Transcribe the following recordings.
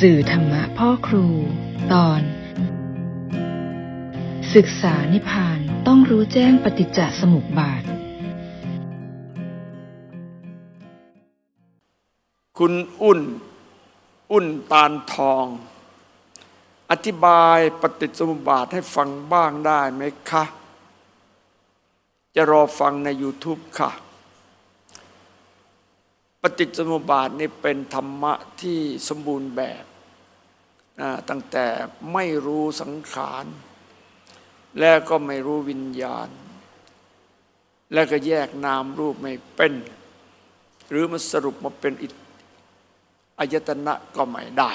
สื่อธรรมะพ่อครู ตอน ศึกษานิพานต้องรู้แจ้งปฏิจจสมุปบาท คุณอุ่น อุ่นตาลทอง อธิบายปฏิจจสมุปบาทให้ฟังบ้างได้ไหมคะ จะรอฟังใน YouTube ค่ะ ฏิจสมุปบาทนี่เป็นธรรมะที่สมบูรณ์แบบตั้งแต่ไม่รู้สังขารแล้วก็ไม่รู้วิญญาณ แล้วก็แยกนามรูปไม่เป็น หรือมันสรุปมาเป็นอิอายตนะก็ไม่ได้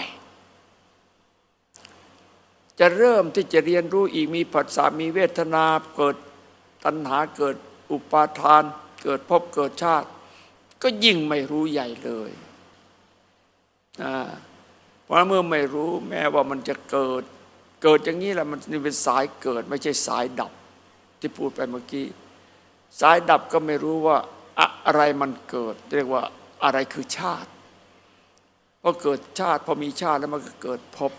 จะเริ่มที่จะเรียนรู้อีกมีผัสสะมีเวทนาเกิดตัณหาเกิดอุปาทาน เกิดภพเกิดชาติ ก็ยิ่งไม่รู้ใหญ่เลยเพราะเมื่อไม่รู้แม้ว่ามันจะเกิด เกิดอย่างนี้แหละมันนี่เป็นสายเกิด ไม่ใช่สายดับที่พูดไปเมื่อกี้ สายดับก็ไม่รู้ว่าอะไรมันเกิด เรียกว่าอะไรคือชาติพอเกิดชาติพอมีชาติแล้วมันก็เกิดภพ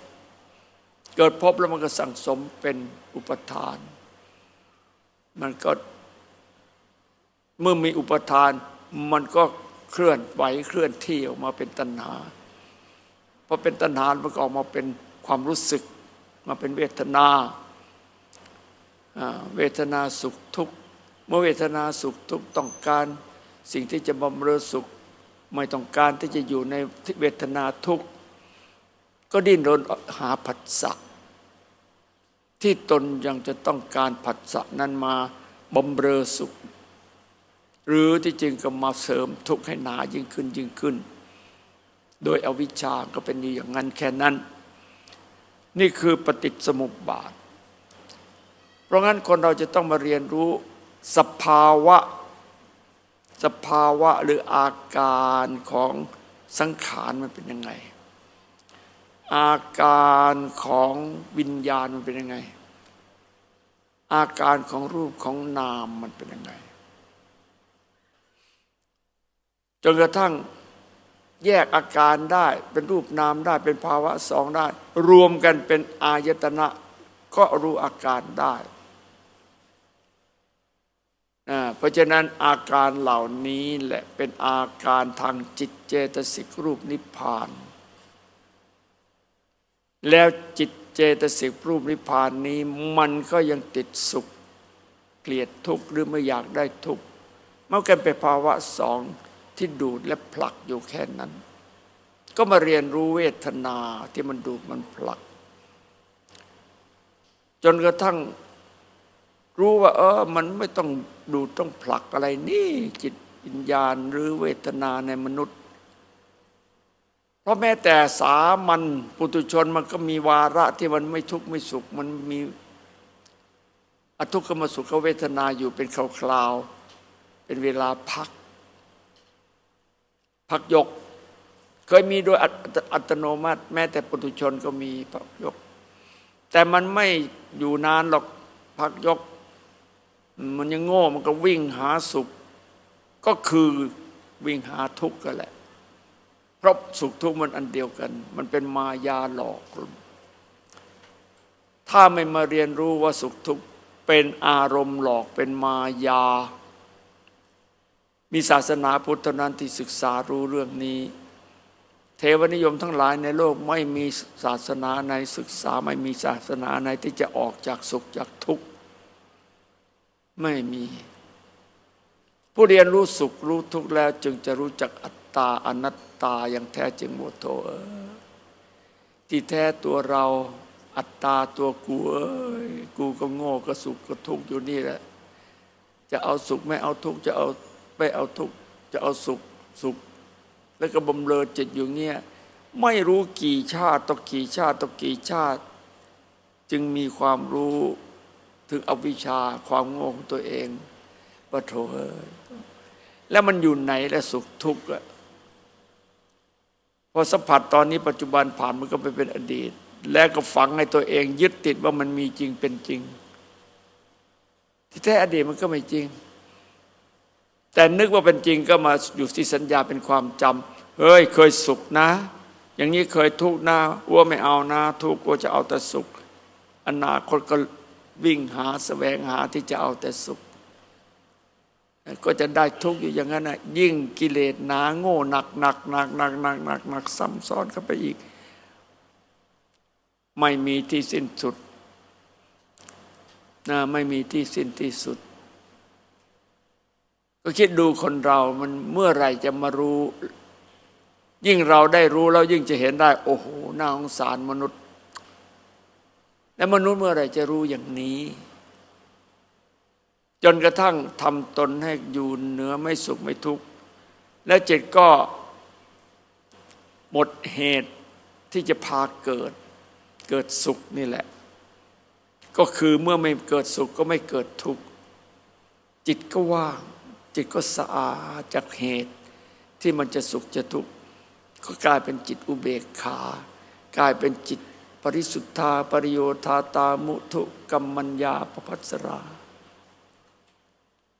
เกิดภพแล้วมันก็สั่งสมเป็นอุปทาน มันก็เมื่อมีอุปทาน มันก็เคลื่อนไหวเคลื่อนที่ออกมาเป็นตัณหาพอเป็นตัณหามันก็ออกมาเป็นความรู้สึก มาเป็นเวทนาเวทนาสุขทุกข์เมื่อเวทนาสุขทุกข์ต้องการสิ่งที่จะบำเรอสุข ไม่ต้องการที่จะอยู่ในเวทนาทุกข์ก็ดิ้นรนหาผัสสะที่ตนยังจะต้องการผัสสะนั้นมาบำเรอสุข หรือที่จริงก็มาเสริมทุกข์ให้หนายิ่งขึ้นยิ่งขึ้น โดยอวิชชาก็เป็นอย่างนั้นแค่นั้น นี่คือปฏิจสมุปบาท เพราะงั้นคนเราจะต้องมาเรียนรู้สภาวะ สภาวะหรืออาการของสังขารมันเป็นยังไง อาการของวิญญาณมันเป็นยังไง อาการของรูปของนามมันเป็นยังไง จนกระทั่งแยกอาการได้เป็นรูปนามได้เป็นภาวะสองได้ รวมกันเป็นอายตนะ ก็รู้อาการได้เพราะฉะนั้นอาการเหล่านี้แหละเป็นอาการทางจิตเจตสิกรูปนิพพาน แล้วจิตเจตสิกรูปนิพพานนี้มันก็ยังติดสุข เกลียดทุกข์หรือไม่อยากได้ทุกข์เมันกันเป็นภาวะสอง ที่ดูดและผลักอยู่แค่นั้น ก็มาเรียนรู้เวทนาที่มันดูดมันผลัก จนกระทั่งรู้ว่า เออ มันไม่ต้องดูดต้องผลักอะไรนี่จิตวิญญาณหรือเวทนาในมนุษย์ เพราะแม้แต่สามัญปุตุชนมันก็มีวาระที่มันไม่ทุกข์ไม่สุข มันมีอทุกขมสุขเวทนาอยู่เป็นคราวๆเป็นเวลาพัก พักยก เคยมีโดยอัตโนมัติ แม้แต่ปุตุชนก็มีพักยก แต่มันไม่อยู่นานหรอกพักยก มันยังโง่มันก็วิ่งหาสุข ก็คือวิ่งหาทุกข์กันแหละเพราะสุขทุกข์มันอันเดียวกัน มันเป็นมายาหลอกลวงถ้าไม่มาเรียนรู้ว่าสุขทุกข์เป็นอารมณ์หลอกเป็นมายา มีศาสนาพุทธเท่านั้นที่ศึกษารู้เรื่องนี้ เทวนิยมทั้งหลายในโลกไม่มีศาสนาในศึกษาไม่มีศาสนาในที่จะออกจากสุขจากทุกข์ไม่มี ผู้เรียนรู้สุขรู้ทุกข์แล้ว จึงจะรู้จักอัตตาอนัตตาอย่างแท้จริงหมดโถที่แท้ตัวเราอัตตาตัวกูเอ้ยกูก็โง่ก็สุขก็ทุกข์อยู่นี่แหละ จะเอาสุขไม่เอาทุกข์จะเอา ไม่เอาทุกข์จะเอาสุขสุข แล้วก็บำเรอจิตอยู่เงี้ยไม่รู้กี่ชาติต่อกี่ชาติต่อกี่ชาติ จึงมีความรู้ถึงอวิชชาความโง่ของตัวเองปะโถเอ้ยแล้วมันอยู่ไหนและสุขทุกข์อะพอสัมผัสตอนนี้ปัจจุบันผ่านมันก็ไปเป็นอดีต แล้วก็ฝังให้ตัวเองยึดติดว่ามันมีจริงเป็นจริง ที่แท้อดีตมันก็ไม่จริง แต่นึกว่าเป็นจริงก็มาอยู่ที่สัญญาเป็นความจำเฮ้ยเคยสุขนะ อย่างนี้เคยทุกข์นะวัวไม่เอานะ ทุกข์กลัวจะเอาแต่สุข อนาคตก็วิ่งหาแสวงหาที่จะเอาแต่สุข ก็จะได้ทุกข์อยู่อย่างนั้นนะยิ่งกิเลสหนาโง่หนักหนักหนักหนักหนักหนักหนักซ้ำซ้อนเข้าไปอีก ไม่มีที่สิ้นสุดนะไม่มีที่สิ้นที่สุด ก็คิดดูคนเรามันเมื่อไรจะมารู้ ยิ่งเราได้รู้แล้วยิ่งจะเห็นได้ โอ้โหน่าสงสารมนุษย์ และมนุษย์เมื่อไรจะรู้อย่างนี้ จนกระทั่งทำตนให้อยู่เหนือไม่สุขไม่ทุกข์และจิตก็หมดเหตุที่จะพาเกิด เกิดสุขนี่แหละ ก็คือเมื่อไม่เกิดสุขก็ไม่เกิดทุกข์จิตก็ว่าง จิตก็สะอาดจากเหตุ ที่มันจะสุขจะทุกข์ก็กลายเป็นจิตอุเบกขา กลายเป็นจิตปริสุทธาปริโยธาตามุทุกัมมัญญาปภัสรา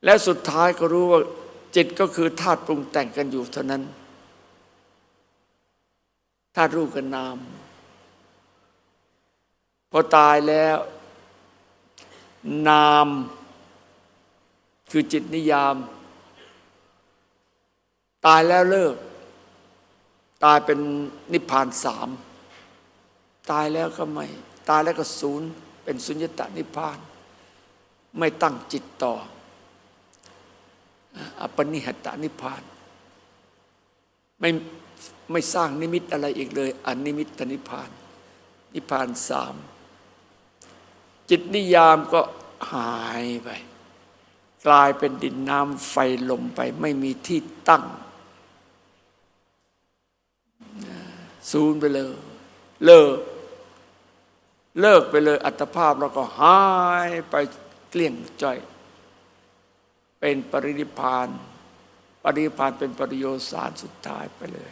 และสุดท้ายก็รู้ว่าจิตก็คือธาตุปรุงแต่งกันอยู่เท่านั้นธาตุรูปกับนาม พอตายแล้ว นาม คือจิตนิยาม ตายแล้วเลิก ตายเป็นนิพพานสามตายแล้วก็ไม่ ตายแล้วก็ศูนย์เป็นสุญญตานิพพาน ไม่ตั้งจิตต่ออปนิหตานิพพาน ไม่ไม่สร้างนิมิตอะไรอีกเลยอนิมิตนิพพาน นิพพานสามจิตนิยามก็หายไป กลายเป็นดินน้ำไฟลมไป ไม่มีที่ตั้ง ศูนย์ไปเลย เลิก เลิกไปเลยอัตภาพเราก็หายไปเกลี้ยงจ้อย เป็นปรินิพานปรินิพานเป็นปริโยสารสุดท้ายไปเลย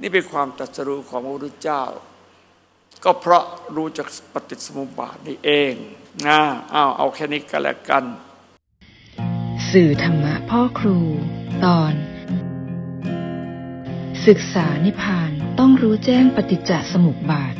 นี่เป็นความตรัสรู้ของพระพุทธเจ้า ก็เพราะรู้จักปฏิสมุปบาทนี่เองนะอ้าวเอาแค่นี้ก็แล้วกัน สื่อธรรมะพ่อครูตอน ศึกษานิพพาน ต้องรู้แจ้งปฏิจจสมุปบาท